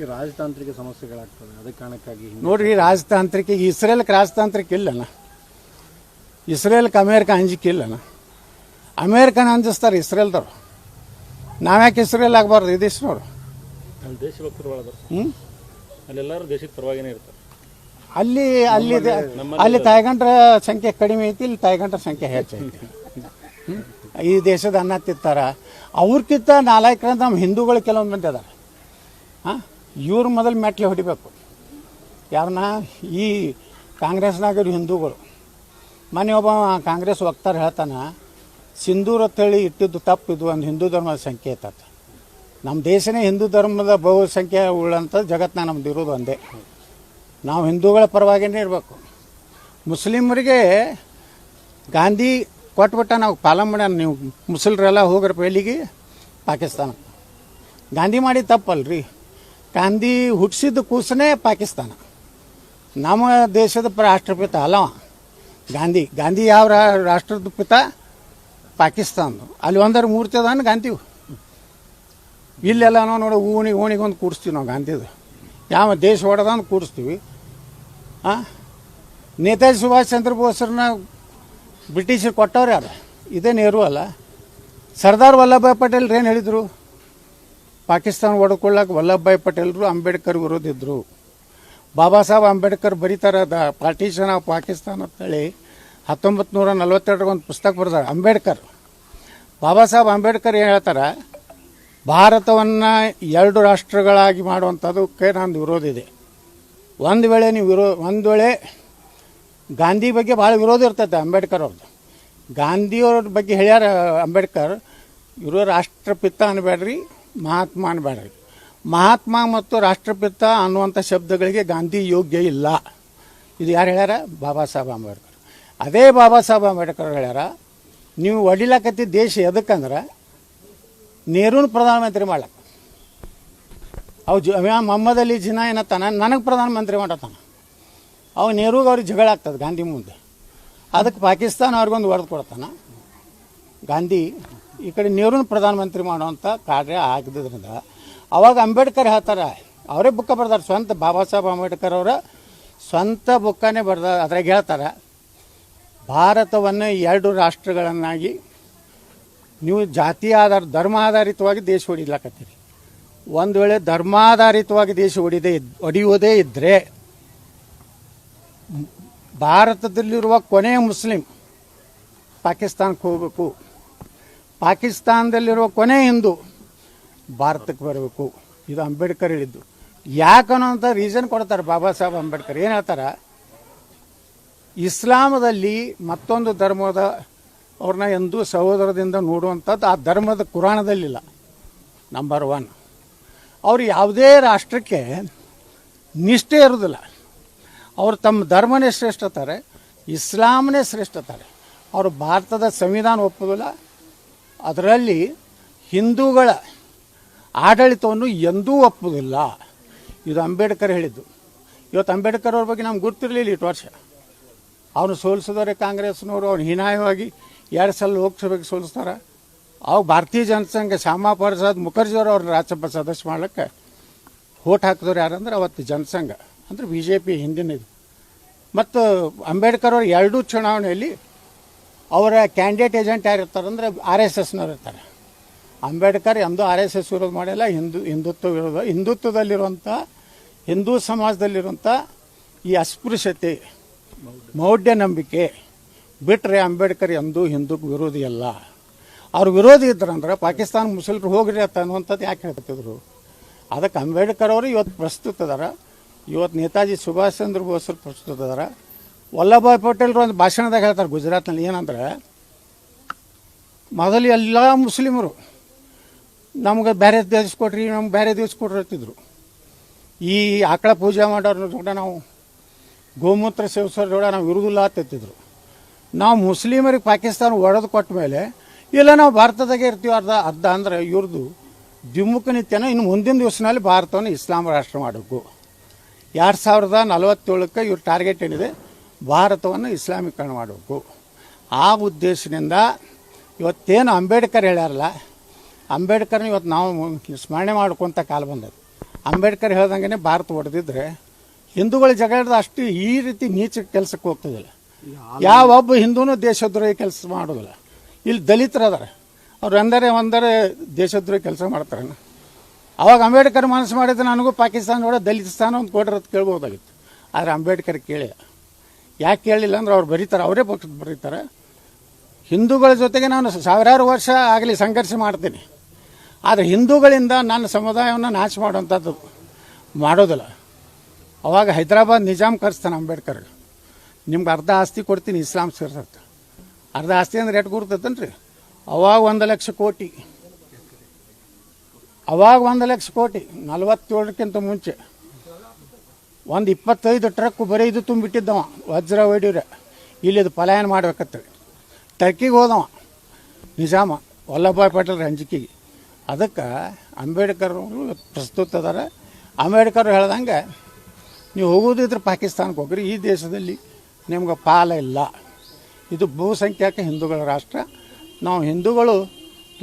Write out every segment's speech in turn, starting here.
ಈ ರಾಜತಾಂತ್ರಿಕ ಸಮಸ್ಯೆಗಳಾಗ್ತವೆ. ಅದಕ್ಕೆ ಕಾರಣಕ್ಕಾಗಿ ನೋಡ್ರಿ ರಾಜತಾಂತ್ರಿಕ ಇಸ್ರೇಲ್ಗೆ ರಾಜತಾಂತ್ರಿಕ ಇಲ್ಲನ? ಇಸ್ರೇಲ್ಗೆ ಅಮೇರಿಕ ಅಂಜಿಕೆ ಇಲ್ಲನ? ಅಮೇರಿಕನ ಅಂಜಿಸ್ತಾರೆ ಇಸ್ರೇಲ್ದವ್ರು. ನಾವ್ಯಾಕೆ ಇಸ್ರೇಲ್ ಆಗಬಾರ್ದು ಈ ದೇಶದವ್ರು? ಅಲ್ಲಿ ದೇಶಭಕ್ತರು ಹ್ಞೂ ಅಲ್ಲೆಲ್ಲರೂ ದೇಶದ ಪರವಾಗಿನೇ ಇರ್ತಾರೆ. ಅಲ್ಲಿ ಅಲ್ಲಿ ಅಲ್ಲಿ ತಾಯ್ಗಂಡ್ರ ಸಂಖ್ಯೆ ಕಡಿಮೆ ಐತಿ ಇಲ್ಲಿ ತಾಯ್ಗಂಡ್ರ ಸಂಖ್ಯೆ ಹೆಚ್ಚೈತಿ? ಈ ದೇಶದ ಅನ್ನ ತಿಂತಾರ ಅವ್ರಕ್ಕಿಂತ ನಾಲ್ಕರಿಂದ ನಮ್ಮ ಹಿಂದೂಗಳು ಕೆಲವೊಂದು ಮಂದಿ ಅದಾರ. ಹಾಂ? ಇವ್ರು ಮೊದಲು ಮೆಟ್ಲೆ ಹೊಡಿಬೇಕು. ಯಾರನ್ನ ಈ ಕಾಂಗ್ರೆಸ್ನಾಗ ಹಿಂದೂಗಳು. ಮೊನ್ನೆ ಒಬ್ಬ ಕಾಂಗ್ರೆಸ್ ವಕ್ತಾರ ಹೇಳ್ತಾನೆ, ಸಿಂಧೂರ ತಳಿ ಇಟ್ಟಿದ್ದು ತಪ್ಪಿದು ಒಂದು ಹಿಂದೂ ಧರ್ಮದ ಸಂಕೇತ ಅಂತ ನಮ್ಮ ದೇಶನೇ ಹಿಂದೂ ಧರ್ಮದ ಬಹುಸಂಖ್ಯೆ ಉಳ್ಳಂಥ ಜಗತ್ತಿನ ನಮ್ದು ಇರೋದು ಒಂದೇ. ನಾವು ಹಿಂದೂಗಳ ಪರವಾಗಿನೇ ಇರಬೇಕು. ಮುಸ್ಲಿಮರಿಗೆ ಗಾಂಧಿ ಕೊಟ್ಬಿಟ್ಟ ನಾವು ಪಾಲನ್ ಮಾಡ ನೀವು ಮುಸ್ಲಿಮರೆಲ್ಲ ಹೋಗ್ರಪ್ಪ ಎಲ್ಲಿಗೆ ಪಾಕಿಸ್ತಾನ. ಗಾಂಧಿ ಮಾಡಿ ತಪ್ಪಲ್ರಿ. ಗಾಂಧಿ ಹುಟ್ಟಿಸಿದ ಕೂಸನೇ ಪಾಕಿಸ್ತಾನ. ನಮ್ಮ ದೇಶದ ರಾಷ್ಟ್ರಪಿತ ಅಲ್ಲವ ಗಾಂಧಿ ಗಾಂಧಿ ಯಾವ ರಾಷ್ಟ್ರದ ಪಿತ? ಪಾಕಿಸ್ತಾನದು. ಅಲ್ಲಿ ಒಂದರ ಮೂರ್ತಿ ಅದಾನ ಗಾಂಧಿ. ಇಲ್ಲೆಲ್ಲ ನಾವು ನೋಡಿ, ಓಣಿ ಓಣಿಗೆ ಒಂದು ಕೂಡಿಸ್ತೀವಿ ನಾವು ಗಾಂಧಿದು. ಯಾವ ದೇಶ ಹೊಡೆದಂದು ಕೂಡಿಸ್ತೀವಿ. ಹಾಂ ನೇತಾಜಿ ಸುಭಾಷ್ ಚಂದ್ರ ಬೋಸ್ರನ್ನ ಬ್ರಿಟಿಷರು ಕೊಟ್ಟವ್ರು ಯಾರು? ಇದೇ ನೆಹರು ಅಲ್ಲ. ಸರ್ದಾರ್ ವಲ್ಲಭಾಯ್ ಪಟೇಲ್ ಏನು ಹೇಳಿದರು? ಪಾಕಿಸ್ತಾನ ಹೊಡ್ಕೊಳ್ಳಕ್ಕೆ ವಲ್ಲಭಭಾಯ್ ಪಟೇಲ್ರು ಅಂಬೇಡ್ಕರ್ ವಿರೋಧಿದ್ರು ಬಾಬಾ ಸಾಹೇಬ್ ಅಂಬೇಡ್ಕರ್ ಬರೀತಾರ ದ ಪಾರ್ಟಿಷನ್ ಆಫ್ ಪಾಕಿಸ್ತಾನ ಅಂತೇಳಿ ಹತ್ತೊಂಬತ್ತು ನೂರ ನಲ್ವತ್ತೆರಡರ ಒಂದು ಪುಸ್ತಕ ಬರ್ತಾರೆ ಅಂಬೇಡ್ಕರ್. ಬಾಬಾ ಸಾಹೇಬ್ ಅಂಬೇಡ್ಕರ್ ಏನು ಹೇಳ್ತಾರೆ? ಭಾರತವನ್ನು ಎರಡು ರಾಷ್ಟ್ರಗಳಾಗಿ ಮಾಡುವಂಥದ್ದಕ್ಕೆ ನಂದು ವಿರೋಧ ಇದೆ. ಒಂದು ವೇಳೆ ನೀವು ವಿರೋ, ಒಂದು ವೇಳೆ ಗಾಂಧಿ ಬಗ್ಗೆ ಭಾಳ ವಿರೋಧ ಇರ್ತೈತೆ ಅಂಬೇಡ್ಕರ್ ಅವ್ರದ್ದು ಗಾಂಧಿಯವ್ರ ಬಗ್ಗೆ ಹೇಳ್ಯಾರ ಅಂಬೇಡ್ಕರ್, ಇವರು ರಾಷ್ಟ್ರಪಿತ ಅನ್ಬೇಡ್ರಿ ಮಹಾತ್ಮ ಅನ್ಬೇಡ್ರಿ. ಮಹಾತ್ಮ ಮತ್ತು ರಾಷ್ಟ್ರಪಿತ ಅನ್ನುವಂಥ ಶಬ್ದಗಳಿಗೆ ಗಾಂಧಿ ಯೋಗ್ಯ ಇಲ್ಲ. ಇದು ಯಾರು ಹೇಳ್ಯಾರ? ಬಾಬಾ ಸಾಹೇಬ್ ಅಂಬೇಡ್ಕರ್. ಅದೇ ಬಾಬಾ ಸಾಹೇಬ್ ಅಂಬೇಡ್ಕರ್ ಹೇಳ್ಯಾರ, ನೀವು ಒಡಿಲಕತ್ತಿ ದೇಶ ಎದಕ್ಕಂದ್ರೆ ನೆಹರೂನ ಪ್ರಧಾನಮಂತ್ರಿ ಮಾಡ್ಲಕ್ಕ ಅವು ಜ ಮೊಹಮ್ಮದ್ ಅಲಿ ಜಿನಾ ಏನತ್ತಾನ ನನಗೆ ಪ್ರಧಾನಮಂತ್ರಿ ಮಾಡತ್ತಾನ ಅವ ನೆಹರೂಗೆ ಅವ್ರಿಗೆ ಜಗಳ ಆಗ್ತದೆ ಗಾಂಧಿ ಮುಂದೆ. ಅದಕ್ಕೆ ಪಾಕಿಸ್ತಾನ ಅವ್ರಿಗೊಂದು ಹೊಡೆದು ಕೊಡ್ತಾನ. ಗಾಂಧಿ ಈ ಕಡೆ ನೀರನ್ನು ಪ್ರಧಾನಮಂತ್ರಿ ಮಾಡುವಂಥ ಕಾರ್ಯ ಆಗಿದ್ದರಿಂದ ಅವಾಗ ಅಂಬೇಡ್ಕರ್ ಹೇಳ್ತಾರೆ, ಅವರೇ ಬುಕ್ಕ ಬರ್ದಾರೆ, ಸ್ವಂತ ಬಾಬಾ ಸಾಹೇಬ್ ಅಂಬೇಡ್ಕರ್ ಅವರ ಸ್ವಂತ ಬುಕ್ಕನೇ ಬರ್ದ ಅದ್ರಾಗ ಹೇಳ್ತಾರೆ, ಭಾರತವನ್ನು ಎರಡು ರಾಷ್ಟ್ರಗಳನ್ನಾಗಿ ನೀವು ಜಾತಿ ಆಧಾರ, ಧರ್ಮ ಆಧಾರಿತವಾಗಿ ದೇಶ ಹೊಡಿಲಾಕತ್ತೀರಿ. ಒಂದು ವೇಳೆ ಧರ್ಮಾಧಾರಿತವಾಗಿ ದೇಶ ಹೊಡಿದೇ ಇದ್ ಹೊಡೆಯುವುದೇ ಇದ್ದರೆ ಭಾರತದಲ್ಲಿರುವ ಕೊನೆಯ ಮುಸ್ಲಿಂ ಪಾಕಿಸ್ತಾನಕ್ಕೆ ಹೋಗಬೇಕು. ಪಾಕಿಸ್ತಾನದಲ್ಲಿರುವ ಕೊನೆ ಹಿಂದೂ ಭಾರತಕ್ಕೆ ಬರಬೇಕು. ಇದು ಅಂಬೇಡ್ಕರ್ ಹೇಳಿದ್ದು. ಯಾಕನ್ನೋಂಥ ರೀಸನ್ ಕೊಡ್ತಾರೆ ಬಾಬಾ ಸಾಹೇಬ್ ಅಂಬೇಡ್ಕರ್. ಏನು ಹೇಳ್ತಾರೆ? ಇಸ್ಲಾಮದಲ್ಲಿ ಮತ್ತೊಂದು ಧರ್ಮದ ಅವ್ರನ್ನ ಎಂದು ಸಹೋದರದಿಂದ ನೋಡುವಂಥದ್ದು ಆ ಧರ್ಮದ ಕುರಾಣದಲ್ಲಿಲ್ಲ. ನಂಬರ್ ಒನ್ ಅವರು ಯಾವುದೇ ರಾಷ್ಟ್ರಕ್ಕೆ ನಿಷ್ಠೆ ಇರೋದಿಲ್ಲ. ಅವರು ತಮ್ಮ ಧರ್ಮನೇ ಶ್ರೇಷ್ಠತಾರೆ, ಇಸ್ಲಾಮನೇ ಶ್ರೇಷ್ಠತಾರೆ. ಅವರು ಭಾರತದ ಸಂವಿಧಾನ ಒಪ್ಪೋದಿಲ್ಲ ಅದರಲ್ಲಿ ಹಿಂದೂಗಳ ಆಡಳಿತವನ್ನು ಎಂದೂ ಒಪ್ಪುವುದಿಲ್ಲ. ಇದು ಅಂಬೇಡ್ಕರ್ ಹೇಳಿದ್ದು. ಇವತ್ತು ಅಂಬೇಡ್ಕರ್ ಅವ್ರ ಬಗ್ಗೆ ನಮ್ಗೆ ಗೊತ್ತಿರಲಿಲ್ಲ ಇಷ್ಟು ವರ್ಷ. ಅವನು ಸೋಲಿಸಿದವರೇ ಕಾಂಗ್ರೆಸ್ನವರು ಅವ್ನು ಹೀನಾಯವಾಗಿ ಎರಡು ಸಲ ಲೋಕಸಭೆಗೆ ಸೋಲಿಸ್ತಾರೆ. ಅವು ಭಾರತೀಯ ಜನಸಂಘ ಶ್ಯಾಮಾ ಪ್ರಸಾದ್ ಮುಖರ್ಜಿಯವರು ಅವ್ರನ್ನ ರಾಜ್ಯಸಭಾ ಸದಸ್ಯ ಮಾಡ್ಲಿಕ್ಕೆ ಓಟ್ ಹಾಕಿದವ್ರು ಯಾರಂದ್ರೆ ಅವತ್ತು ಜನಸಂಘ ಅಂದರೆ ಬಿ ಜೆ ಪಿ ಹಿಂದಿನ ಇದು. ಮತ್ತು ಅಂಬೇಡ್ಕರ್ ಅವರು ಎರಡೂ ಚುನಾವಣೆಯಲ್ಲಿ ಅವರ ಕ್ಯಾಂಡಿಡೇಟ್ ಏಜೆಂಟ್ ಯಾರು ಇರ್ತಾರೆ ಅಂದರೆ ಆರ್ ಎಸ್ ಎಸ್ನವ್ರು ಇರ್ತಾರೆ. ಅಂಬೇಡ್ಕರ್ ಎಂದೂ ಆರ್ ಎಸ್ ಎಸ್ ವಿರೋಧ ಮಾಡಿಲ್ಲ, ಹಿಂದೂ, ಹಿಂದುತ್ವ ವಿರೋಧ. ಹಿಂದುತ್ವದಲ್ಲಿರುವಂಥ, ಹಿಂದೂ ಸಮಾಜದಲ್ಲಿರುವಂಥ ಈ ಅಸ್ಪೃಶ್ಯತೆ ಮೌಢ್ಯ ನಂಬಿಕೆ ಬಿಟ್ಟರೆ ಅಂಬೇಡ್ಕರ್ ಎಂದೂ ಹಿಂದೂಗೆ ವಿರೋಧಿ ಅಲ್ಲ. ಅವ್ರು ವಿರೋಧಿ ಇದ್ರಂದ್ರೆ ಪಾಕಿಸ್ತಾನ ಮುಸ್ಲಿಮ್ರು ಹೋಗ್ರಿ ಅಂತ ಅನ್ನುವಂಥದ್ದು ಯಾಕೆ ಹೇಳ್ತಿದ್ರು? ಅದಕ್ಕೆ ಅಂಬೇಡ್ಕರ್ ಅವರು ಇವತ್ತು ಪ್ರಸ್ತುತ ಇದಾರೆ. ಇವತ್ತು ನೇತಾಜಿ ಸುಭಾಷ್ ಚಂದ್ರ ಬೋಸ್ ಪ್ರಸ್ತುತ ಅದಾರ ವಲ್ಲಭಾಯ್ ಪಟೇಲ್ರು ಒಂದು ಭಾಷಣದಾಗ ಹೇಳ್ತಾರೆ ಗುಜರಾತ್ನಲ್ಲಿ ಏನಂದ್ರೆ, ಮೊದಲು ಎಲ್ಲ ಮುಸ್ಲಿಮರು ನಮ್ಗೆ ಬೇರೆ ದೇಶ ಕೊಟ್ರಿ, ನಮ್ಗೆ ಬೇರೆ ದೇಶ ಕೊಟ್ರಿ ಅಂತಿದ್ರು. ಈ ಆಕಳ ಪೂಜೆ ಮಾಡೋರ್ನ ಕೂಡ ನಾವು ಗೋಮೂತ್ರ ಸೇವಿಸೋರ್ ಕೂಡ ನಾವು ಇರುವುದಿಲ್ಲ ಅಂತಿದ್ರು ನಾವು ಮುಸ್ಲಿಮರಿಗೆ ಪಾಕಿಸ್ತಾನ ಒಡೆದು ಕೊಟ್ಟ ಮೇಲೆ, ಇಲ್ಲ ನಾವು ಭಾರತದಾಗೆ ಇರ್ತೀವಿ ಅರ್ಧ ಅರ್ಧ ಅಂದ್ರೆ ಇವ್ರದ್ದು ದ್ವಿಮುಖ ನಿತ್ಯನ ಇನ್ನು ಮುಂದಿನ ದಿವಸನಲ್ಲಿ ಭಾರತವನ್ನು ಇಸ್ಲಾಂ ರಾಷ್ಟ್ರ ಮಾಡಬೇಕು. ಎರಡು ಸಾವಿರದ ನಲವತ್ತೇಳಕ್ಕೆ ಇವ್ರ ಟಾರ್ಗೆಟ್ ಏನಿದೆ? ಭಾರತವನ್ನು ಇಸ್ಲಾಮೀಕರಣ ಮಾಡಬೇಕು. ಆ ಉದ್ದೇಶದಿಂದ ಇವತ್ತೇನು ಅಂಬೇಡ್ಕರ್ ಹೇಳ್ಯಾರಲ್ಲ ಅಂಬೇಡ್ಕರ್ನ ಇವತ್ತು ನಾವು ಸ್ಮರಣೆ ಮಾಡ್ಕೊತ ಕಾಲ ಬಂದದ್ದು. ಅಂಬೇಡ್ಕರ್ ಹೇಳ್ದಂಗೆ ಭಾರತ ಹೊಡೆದಿದ್ರೆ ಹಿಂದೂಗಳ ಜಗಳದ ಅಷ್ಟು ಈ ರೀತಿ ನೀಚ ಕೆಲಸಕ್ಕೆ ಹೋಗ್ತದಿಲ್ಲ. ಯಾವೊಬ್ಬ ಹಿಂದೂನು ದೇಶದ್ರೋಹಿ ಕೆಲಸ ಮಾಡೋದಿಲ್ಲ. ಇಲ್ಲಿ ದಲಿತರು ಅದಾರೆ. ಅವ್ರು ಎಂದರೆ ಒಂದರೆ ದೇಶದ್ರೋಹಿ ಕೆಲಸ ಮಾಡ್ತಾರೆ. ಅವಾಗ ಅಂಬೇಡ್ಕರ್ ಮನಸ್ಸು ಮಾಡಿದ್ರೆ ನನಗೂ ಪಾಕಿಸ್ತಾನ ದಲಿತ ಸ್ಥಾನ ಒಂದು ಕೊಡ್ರಿ ಅಂತ ಕೇಳ್ಬೋದಾಗಿತ್ತು. ಆದರೆ ಅಂಬೇಡ್ಕರ್ ಕೇಳಿಲ್ಲ. ಯಾಕೆ ಕೇಳಲಿಲ್ಲ ಅಂದ್ರೆ ಅವ್ರು ಬರೀತಾರೆ, ಅವರೇ ಪಕ್ಷ ಬರೀತಾರೆ. ಹಿಂದೂಗಳ ಜೊತೆಗೆ ನಾನು ಸಾವಿರಾರು ವರ್ಷ ಆಗಲಿ ಸಂಘರ್ಷ ಮಾಡ್ತೀನಿ. ಆದರೆ ಹಿಂದೂಗಳಿಂದ ನನ್ನ ಸಮುದಾಯವನ್ನು ನಾಶ ಮಾಡುವಂಥದ್ದು ಮಾಡೋದಿಲ್ಲ. ಅವಾಗ ಹೈದರಾಬಾದ್ ನಿಜಾಮ್ ಕರೆಸ್ತಾನೆ ಅಂಬೇಡ್ಕರ್. ನಿಮ್ಗೆ ಅರ್ಧ ಆಸ್ತಿ ಕೊಡ್ತೀನಿ, ಇಸ್ಲಾಂ ಸೇರ್ಸತ್ತೆ ಅರ್ಧ ಆಸ್ತಿ ಅಂದ್ರೆ ಎಷ್ಟು ರೀ ಅವಾಗ ಒಂದು ಲಕ್ಷ ಕೋಟಿ. ಅವಾಗ ಒಂದು ಲಕ್ಷ ಕೋಟಿ, ನಲ್ವತ್ತೇಳಕ್ಕಿಂತ ಮುಂಚೆ. ಒಂದು ಇಪ್ಪತ್ತೈದು ಟ್ರಕ್ ಬರೀ ಇದು ತುಂಬಿಟ್ಟಿದ್ದವ, ವಜ್ರ ಹೊಡಿವ್ರೆ ಇಲ್ಲಿದು ಪಲಾಯನ ಮಾಡ್ಬೇಕತ್ತೇಳಿ ಟರ್ಕಿಗೆ ಹೋದವ, ನಿಜಾಮ ವಲ್ಲಭಾಯ್ ಪಟೇಲ್ ಅಂಜಿಕೆಗೆ ಅದಕ್ಕೆ ಅಂಬೇಡ್ಕರ್ ಅವರು ಪ್ರಸ್ತುತ ಅದಾರ. ಅಂಬೇಡ್ಕರ್ ಹೇಳ್ದಂಗೆ, ನೀವು ಹೋಗೋದಿದ್ರೆ ಪಾಕಿಸ್ತಾನಕ್ಕೆ ಹೋಗ್ರಿ, ಈ ದೇಶದಲ್ಲಿ ನಿಮ್ಗೆ ಪಾಲ ಇಲ್ಲ. ಇದು ಬಹುಸಂಖ್ಯಾಕ ಹಿಂದೂಗಳ ರಾಷ್ಟ್ರ. ನಾವು ಹಿಂದೂಗಳು,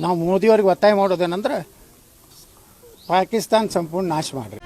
ನಾವು ಮೋದಿಯವ್ರಿಗೆ ಒತ್ತಾಯ ಮಾಡೋದೇನೆಂದ್ರೆ ಪಾಕಿಸ್ತಾನ ಸಂಪೂರ್ಣ ನಾಶ ಮಾಡಿರಿ.